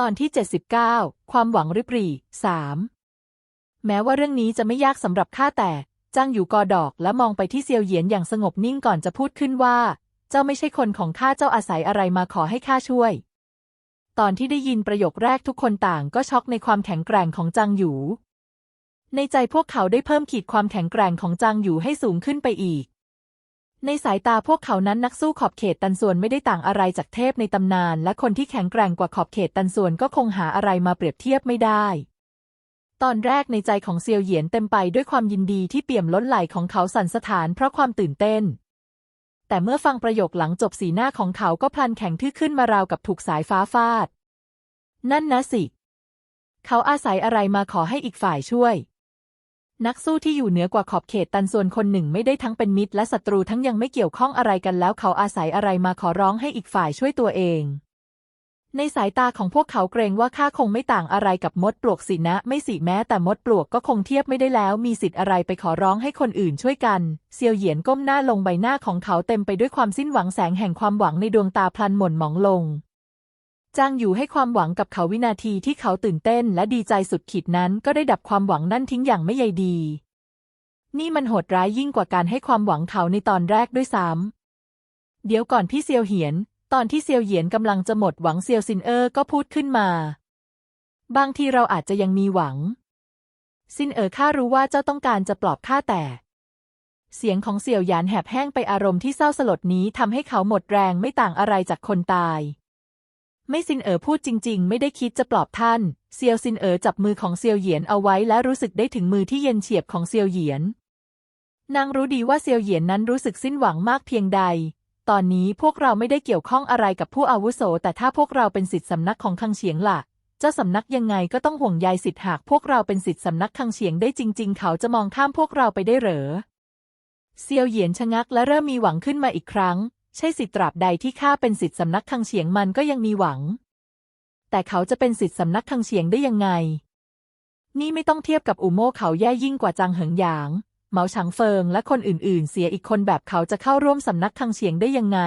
ตอนที่ 79 ความหวังริบหรี่สามแม้ว่าเรื่องนี้จะไม่ยากสำหรับข้าแต่จ้างอยู่กอดอกและมองไปที่เซียวเหยียนอย่างสงบนิ่งก่อนจะพูดขึ้นว่า เจ้าไม่ใช่คนของข้าเจ้าอาศัยอะไรมาขอให้ข้าช่วย ตอนที่ได้ยินประโยคแรกทุกคนต่างก็ช็อกในความแข็งแกร่งของจางหยู ในใจพวกเขาได้เพิ่มขีดความแข็งแกร่งของจางหยูให้สูงขึ้นไปอีก ในสายตาพวกเขานั้นนักสู้ขอบเขตตันส่วนไม่ได้ต่างอะไรจากเทพในตำนาน และคนที่แข็งแกร่งกว่าขอบเขตตันส่วนก็คงหาอะไรมาเปรียบเทียบไม่ได้ ตอนแรกในใจของเซียวเหยียนเต็มไปด้วยความยินดีที่เปี่ยมล้นไหลของเขาสั่นสะท้านเพราะความตื่นเต้น แต่เมื่อฟังประโยคหลังจบสีหน้าของเขาก็พลันแข็งทื่อขึ้นมาราวกับถูกสายฟ้าฟาด นั่นนะสิ เขาอาศัยอะไรมาขอให้อีกฝ่ายช่วย นักสู้ที่อยู่เหนือกว่าขอบเขตตันส่วนคนหนึ่งไม่ได้ทั้งเป็นมิตรและศัตรูทั้งยังไม่เกี่ยวข้องอะไรกันแล้วเขาอาศัยอะไรมาขอร้องให้อีกฝ่ายช่วยตัวเอง ในสายตาของพวกเขาเกรงว่าข้าคงไม่ต่างอะไรกับมดปลวกสินะ ไม่สิแม้แต่มดปลวกก็คงเทียบไม่ได้แล้ว มีสิทธิ์อะไรไปขอร้องให้คนอื่นช่วยกัน เซียวเหยียนก้มหน้าลงใบหน้าของเขาเต็มไปด้วยความสิ้นหวังแสงแห่งความหวังในดวงตาพลันหม่นหมองลง จางอยู่ให้ความหวังกับเขาวินาทีที่เขาตื่นเต้นและดีใจสุดขีดนั้นก็ได้ดับความหวังนั่นทิ้งอย่างไม่ใยดี นี่มันโหดร้ายยิ่งกว่าการให้ความหวังเขาในตอนแรกด้วยซ้ำเดี๋ยวก่อนพี่เซียวเหียน ตอนที่เซียวเหียนกำลังจะหมดหวังเซียวซินเออร์ก็พูดขึ้นมา บางทีเราอาจจะยังมีหวัง ซินเอ๋อข้ารู้ว่าเจ้าต้องการจะปลอบข้าแต่ เสียงของเสี่ยวหยานแหบแห้งไปอารมณ์ที่เศร้าสลดนี้ทำให้เขาหมดแรงไม่ต่างอะไรจากคนตาย ไม่ซินเอ๋อพูดจริง ๆ ไม่ได้คิดจะปลอบท่าน เซียวซินเอ๋อจับมือของเซียวเหยียนเอาไว้และรู้สึกได้ถึงมือที่เย็นเฉียบของเซียวเหยียน นางรู้ดีว่าเซียวเหยียนนั้นรู้สึกสิ้นหวังมากเพียงใด ตอนนี้พวกเราไม่ได้เกี่ยวข้องอะไรกับผู้อาวุโส แต่ถ้าพวกเราเป็นสิทธิสำนักของคังเฉียงล่ะเจ้าสำนักยังไงก็ต้องห่วงใยสิทธิหากพวกเราเป็นสิทธิสำนักคังเฉียงได้จริง ๆ เขาจะมองข้ามพวกเราไปได้เหรอเซียวเหยียนชะงักและเริ่มมีหวังขึ้นมาอีกครั้ง ใช่สิตราบใดที่ข้าเป็นสิทธิสำนักคังเฉียงมันก็ยังมีหวัง แต่เขาจะเป็นสิทธิสำนักคังเฉียงได้ยังไง นี่ไม่ต้องเทียบกับอูโม่เขาแย่ยิ่งกว่าจางเหิงหยาง เหมาฉางเฟิงและคนอื่นๆ เสียอีกคนแบบเขาจะเข้าร่วมสำนักคังเฉียงได้ยังไง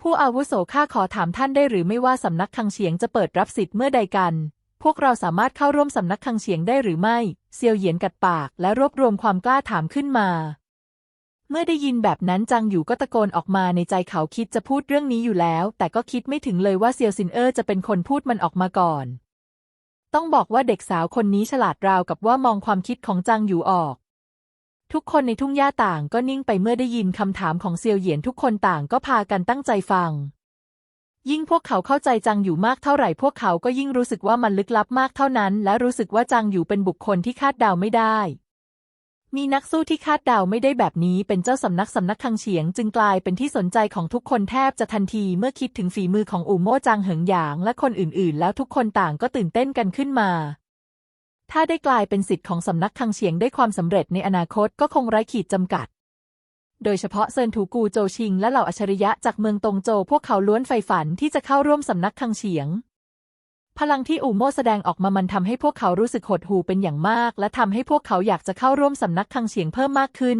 ผู้อาวุโสข้าขอถามท่านได้หรือไม่ว่าสำนักคังเฉียงจะเปิดรับสิทธิ์เมื่อใดกันพวกเราสามารถเข้าร่วมสำนักคังเฉียงได้หรือไม่ เซียวเหยียนกัดปากและรวบรวมความกล้าถามขึ้นมา เมื่อได้ยินแบบนั้นจางอยู่ก็ตะโกนออกมาในใจเขาคิดจะพูดเรื่องนี้อยู่แล้ว แต่ก็คิดไม่ถึงเลยว่าเซียวซินเออร์จะเป็นคนพูดมันออกมาก่อน ต้องบอกว่าเด็กสาวคนนี้ฉลาดราวกับว่ามองความคิดของจางอยู่ออก ทุกคนในทุ่งหญ้าต่างก็นิ่งไปเมื่อได้ยินคำถามของเซียวเหยียนทุกคนต่างก็พากันตั้งใจฟัง ยิ่งพวกเขาเข้าใจจางอยู่มากเท่าไหร่ พวกเขาก็ยิ่งรู้สึกว่ามันลึกลับมากเท่านั้น และรู้สึกว่าจางอยู่เป็นบุคคลที่คาดเดาไม่ได้ มีนักสู้ที่คาดเดาไม่ได้แบบนี้เป็นเจ้าสำนักสำนักคังเฉียง จึงกลายเป็นที่สนใจของทุกคนแทบจะทันทีเมื่อคิดถึงฝีมือของอู่โม่จางเหิงหยางและคนอื่นๆ แล้วทุกคนต่างก็ตื่นเต้นกันขึ้นมา ถ้าได้กลายเป็นสิทธิ์ของสำนักคังเฉียงได้ความสำเร็จในอนาคตก็คงไร้ขีดจำกัด โดยเฉพาะเซินถูกูโจชิงและเหล่าอัจฉริยะจากเมืองตงโจ พวกเขาล้วนใฝ่ฝันที่จะเข้าร่วมสำนักคังเฉียง พลังที่อูโม่แสดงออกมามันทำให้พวกเขารู้สึกหดหู่เป็นอย่างมาก และทำให้พวกเขาอยากจะเข้าร่วมสำนักคังเฉียงเพิ่มมากขึ้น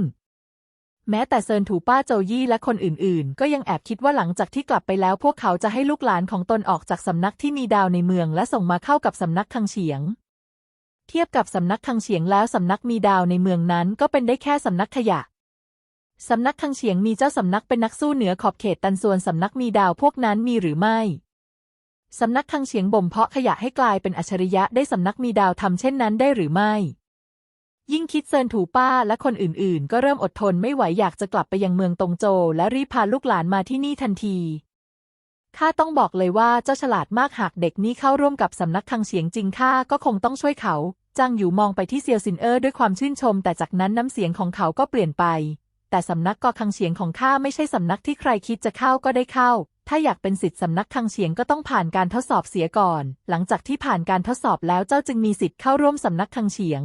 แม้แต่เซินถูป้าโจยี่และคนอื่นๆ ก็ยังแอบคิดว่าหลังจากที่กลับไปแล้ว พวกเขาจะให้ลูกหลานของตนออกจากสำนักที่มีดาวในเมือง และส่งมาเข้ากับสำนักคังเฉียง เทียบกับสำนักคังเฉียงแล้วสำนักมีดาวในเมืองนั้น ก็เป็นได้แค่สำนักขยะสำนักคังเฉียงมีเจ้าสำนักเป็นนักสู้เหนือขอบเขตตันส่วนสำนักมีดาวพวกนั้นมีหรือไม่ สำนักคังเฉียงบ่มเพาะขยะให้กลายเป็นอัจฉริยะได้สำนักมีดาวทำเช่นนั้นได้หรือไม่ ยิ่งคิดเซินถูป้าและคนอื่นๆ ก็เริ่มอดทนไม่ไหวอยากจะกลับไปยังเมืองตงโจ และรีบพาลูกหลานมาที่นี่ทันทีข้าต้องบอกเลยว่าเจ้าฉลาดมากหากเด็กนี้เข้าร่วมกับสำนักคังเฉียงจริงข้าก็คงต้องช่วยเขาจางอยู่มองไปที่เซียวซินเออร์ด้วยความชื่นชม แต่จากนั้นน้ำเสียงของเขาก็เปลี่ยนไป แต่สำนักกอคังเฉียงของข้าไม่ใช่สำนักที่ใครคิดจะเข้าก็ได้เข้า ถ้าอยากเป็นสิทธิ์สำนักคังเฉียงก็ต้องผ่านการทดสอบเสียก่อน หลังจากที่ผ่านการทดสอบแล้วเจ้าจึงมีสิทธิ์เข้าร่วมสำนักคังเฉียง